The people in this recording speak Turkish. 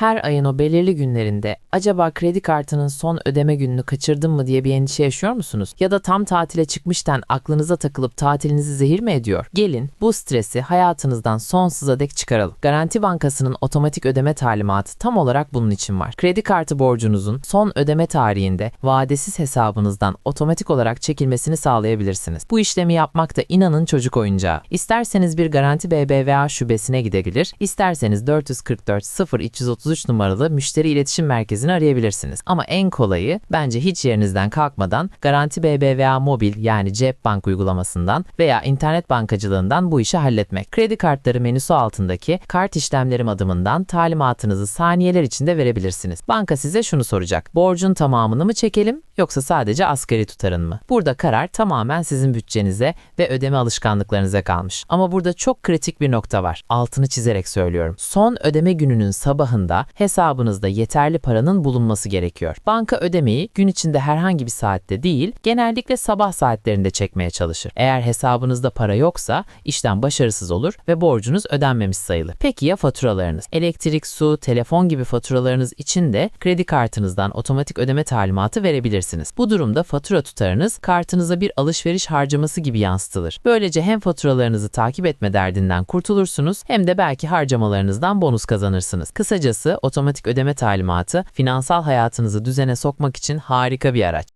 Her ayın o belirli günlerinde acaba kredi kartının son ödeme gününü kaçırdım mı diye bir endişe yaşıyor musunuz? Ya da tam tatile çıkmışken aklınıza takılıp tatilinizi zehir mi ediyor? Gelin bu stresi hayatınızdan sonsuza dek çıkaralım. Garanti Bankası'nın otomatik ödeme talimatı tam olarak bunun için var. Kredi kartı borcunuzun son ödeme tarihinde vadesiz hesabınızdan otomatik olarak çekilmesini sağlayabilirsiniz. Bu işlemi yapmak da inanın çocuk oyuncağı. İsterseniz bir Garanti BBVA şubesine gidebilir, isterseniz 444 0 333 numaralı müşteri iletişim merkezini arayabilirsiniz. Ama en kolayı bence hiç yerinizden kalkmadan Garanti BBVA Mobil yani cep bank uygulamasından veya internet bankacılığından bu işi halletmek. Kredi kartları menüsü altındaki kart işlemlerim adımından talimatınızı saniyeler içinde verebilirsiniz. Banka size şunu soracak. Borcun tamamını mı çekelim yoksa sadece asgari tutarın mı? Burada karar tamamen sizin bütçenize ve ödeme alışkanlıklarınıza kalmış. Ama burada çok kritik bir nokta var. Altını çizerek söylüyorum. Son ödeme gününün sabahında hesabınızda yeterli paranın bulunması gerekiyor. Banka ödemeyi gün içinde herhangi bir saatte değil, genellikle sabah saatlerinde çekmeye çalışır. Eğer hesabınızda para yoksa işlem başarısız olur ve borcunuz ödenmemiş sayılır. Peki ya faturalarınız? Elektrik, su, telefon gibi faturalarınız için de kredi kartınızdan otomatik ödeme talimatı verebilirsiniz. Bu durumda fatura tutarınız kartınıza bir alışveriş harcaması gibi yansıtılır. Böylece hem faturalarınızı takip etme derdinden kurtulursunuz hem de belki harcamalarınızdan bonus kazanırsınız. Kısacası otomatik ödeme talimatı finansal hayatınızı düzene sokmak için harika bir araç.